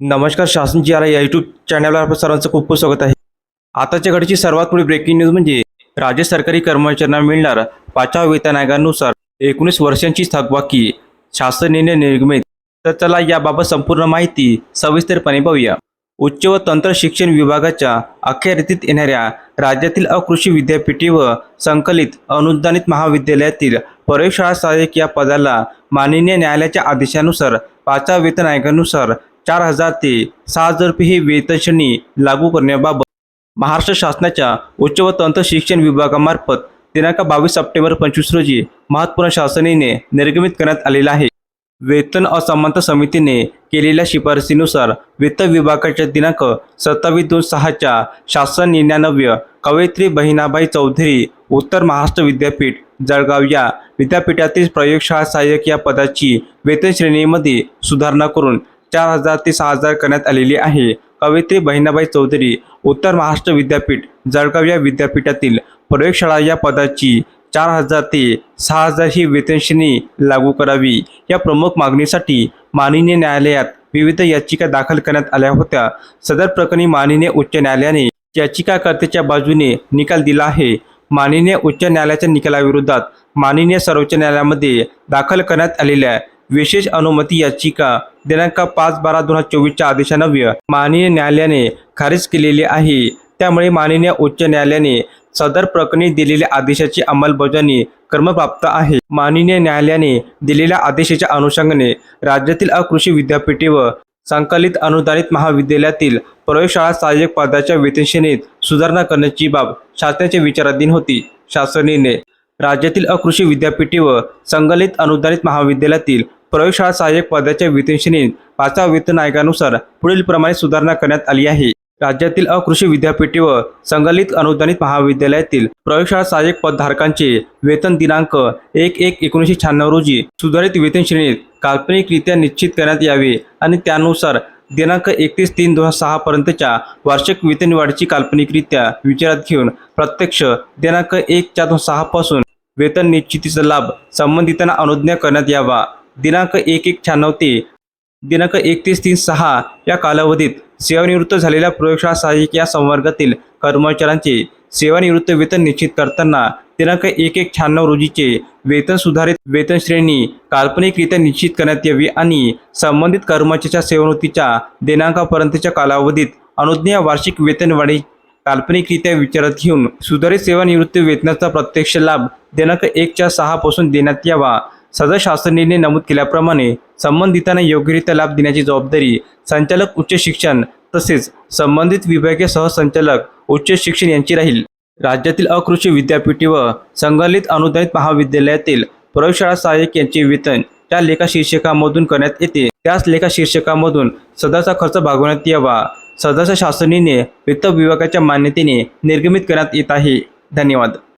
नमस्कार शासन जी आर या यूट्यूब चॅनलवर आपलं सर्वांचं खूप खूप स्वागत आहे. आताच्या घडीची सर्वात पुढे ब्रेकिंग न्यूज म्हणजे राज्य सरकारी कर्मचाऱ्यांना मिळणार पाचव्या वेतन आयोगानुसार एकोणीस वर्षांची थकबाकी. शासनेने निर्गमित तर चला याबाबत संपूर्ण माहिती सविस्तरपणे पाहूया. उच्च व तंत्र शिक्षण विभागाच्या अखेरीतीत येणाऱ्या राज्यातील अकृषी विद्यापीठे व संकलित अनुदानित महाविद्यालयातील प्रयोगशाळा सहाय्यक या पदाला माननीय न्यायालयाच्या आदेशानुसार पाचव्या वेतन आयोगानुसार चार हजार ते सहा हजार रुपये ही वेतनश्रेणी लागू करण्याबाबत महाराष्ट्र शासनाच्या उच्च व तंत्र शिक्षण विभागामार्फत दिनांक बावीस सप्टेंबर पंचवीस रोजी महत्त्वपूर्ण शासनाने निर्गमित करण्यात आलेला आहे. वेतन असमानता समितीने केलेल्या शिफारसीनुसार वित्त विभागाच्या दिनांक सत्तावीस दोन सहाच्या शासन निन्यानव्य कवयित्री बहिणाबाई चौधरी उत्तर महाराष्ट्र विद्यापीठ जळगाव या विद्यापीठातील प्रयोगशाळा सहाय्यक या पदाची वेतन श्रेणीमध्ये सुधारणा करून चार हजार ते सहा हजार करण्यात आलेली आहे. कवयित्री बहिणाबाई चौधरी उत्तर महाराष्ट्र विद्यापीठ जळगाव या विद्यापीठातील प्रयोगशाळा या पदाची चार हजार ते सहा हजार ही वेतनश्रेणी लागू करावी. या प्रमुख मागणीसाठी माननीय न्यायालयात विविध याचिका दाखल करण्यात आल्या होत्या. सदर प्रकरणी माननीय उच्च न्यायालयाने याचिकाकर्त्याच्या बाजूने निकाल दिला आहे. माननीय उच्च न्यायालयाच्या निकालाविरोधात माननीय सर्वोच्च न्यायालयामध्ये दाखल करण्यात आलेल्या विशेष अनुमती याचिका दिनांक पाच बारा दोन हजार चोवीसच्या आदेशानव्य माननीय न्यायालयाने खारिज केलेली आहे. त्यामुळे माननीय उच्च न्यायालयाने सदर प्रकरणी दिलेल्या आदेशाची अंमलबजावणी क्रमप्राप्त आहे. माननीय न्यायालयाने दिलेल्या आदेशाच्या अनुषंगाने राज्यातील अकृषी विद्यापीठे व संकलित अनुदानित महाविद्यालयातील प्रयोगशाळा सहाय्यक पदाच्या वेतनश्रेणीत सुधारणा करण्याची बाब शासनाच्या विचाराधीन होती. शासनेने राज्यातील अकृषी विद्यापीठे व संकलित अनुदानित महाविद्यालयातील प्रयोगशाळा सहाय्यक पदाच्या वेतनश्रेणीत पाचव्या वेतन आयोगानुसार पुढील प्रमाणे सुधारणा करण्यात आली आहे. राज्यातील अकृषी विद्यापीठे व संकलित अनुदानित महाविद्यालयातील प्रयोगशाळा सहाय्यक पदधारकांचे वेतन दिनांक एक एक एकोणीसशे शहाण्णव रोजी सुधारित वेतन श्रेणीत काल्पनिकरित्या निश्चित करण्यात यावे आणि त्यानुसार दिनांक एकतीस तीन दोन हजार सहा पर्यंतच्या वार्षिक वेतनवाढीची काल्पनिकरित्या विचारात घेऊन प्रत्यक्ष दिनांक एक चार दोन सहा पासून वेतन निश्चितीचा लाभ संबंधितांना अनुज्ञा करण्यात यावा. दिनांक एक एक शहाण्णव ते दिनांक एकतीस तीन सहा या कालावधीत सेवानिवृत्त झालेल्या प्रयोगशाळा सहाय्यक या संवर्गातील कर्मचाऱ्यांचे सेवानिवृत्त वेतन निश्चित करताना दिनांक एक एक शहाण्णव रोजीचे वेतन सुधारित वेतन श्रेणी काल्पनिकरित्या निश्चित करण्यात यावी आणि संबंधित कर्मचाऱ्याच्या सेवानिवृत्तीच्या दिनांकापर्यंतच्या कालावधीत अनुज्ञेय वार्षिक वेतनवाढी काल्पनिकरित्या विचारात घेऊन सुधारित सेवानिवृत्ती वेतनाचा प्रत्यक्ष लाभ दिनांक एकच्या सहापासून देण्यात यावा. सदर शासन निर्णय नमूद केल्याप्रमाणे संबंधितांना योग्यरित्या लाभ देण्याची जबाबदारी संचालक उच्च शिक्षण तसेच संबंधित विभागीय सहसंचालक उच्च शिक्षण यांची राहील. राज्यातील अकृषी विद्यापीठे व संगलित अनुदानित महाविद्यालयातील प्रयोगशाळा सहाय्यक यांचे वेतन त्या लेखा शीर्षकामधून करण्यात येते. त्याच लेखा शीर्षकामधून सदाचा खर्च भागवण्यात यावा. सदाच्या शासन वित्त विभागाच्या मान्यतेने निर्गमित करण्यात येत आहे. धन्यवाद.